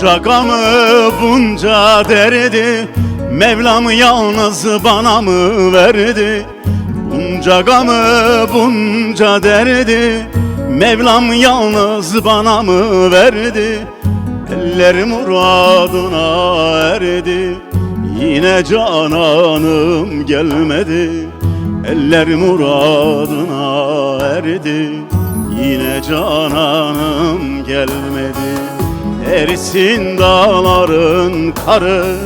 Bunca gamı bunca derdi Mevlam yalnız bana mı verdi? Bunca gamı bunca derdi Mevlam yalnız bana mı verdi? Eller muradına erdi Yine cananım gelmedi. Eller muradına erdi Yine cananım gelmedi Erisin dağların karı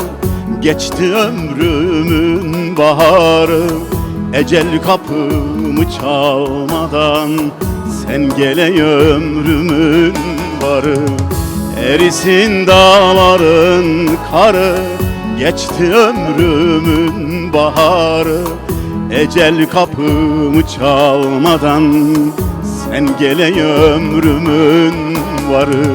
Geçti ömrümün baharı. Ecel kapımı çalmadan Sen gele ömrümün varı. Erisin dağların karı Geçti ömrümün baharı. Ecel kapımı çalmadan Sen gele ömrümün varı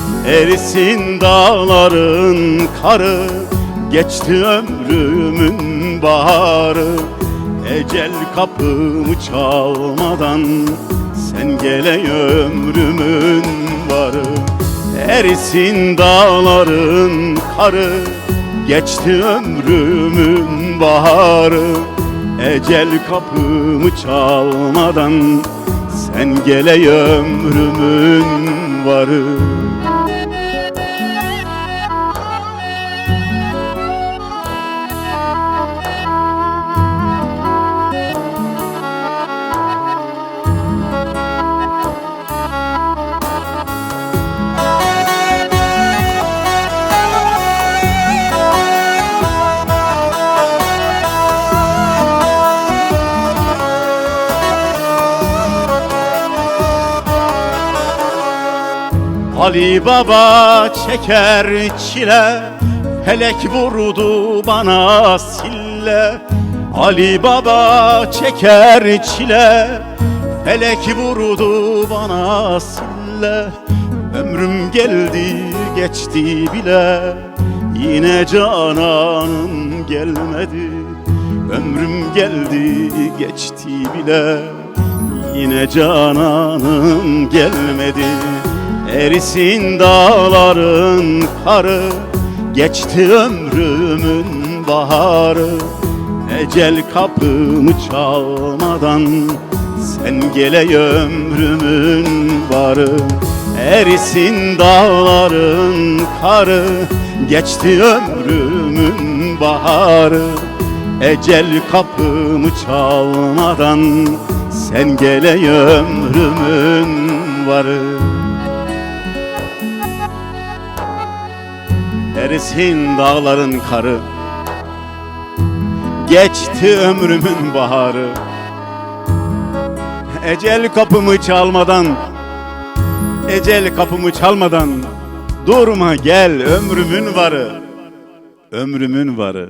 Erisin dağların karı. Geçti ömrümün baharı. Ecel kapımı çalmadan Sen gele ömrümün varı. Erisin dağların karı. Geçti ömrümün baharı. Ecel kapımı çalmadan Sen gele ömrümün varı Ali Baba çeker çile Felek vurdu bana sille. Ali Baba çeker çile Felek vurdu bana sille. Ömrüm geldi geçti bile Yine cananım gelmedi. Ömrüm geldi geçti bile Yine cananım gelmedi Erisin dağların karı Geçti ömrümün baharı. Ecel kapımı çalmadan Sen gele ömrümün varı. Erisin dağların karı Geçti ömrümün baharı. Ecel kapımı çalmadan Sen gele ömrümün varı Erisin dağların karı. Geçti ömrümün baharı. Ecel kapımı çalmadan Ecel kapımı çalmadan Durma gel ömrümün varı. Ömrümün varı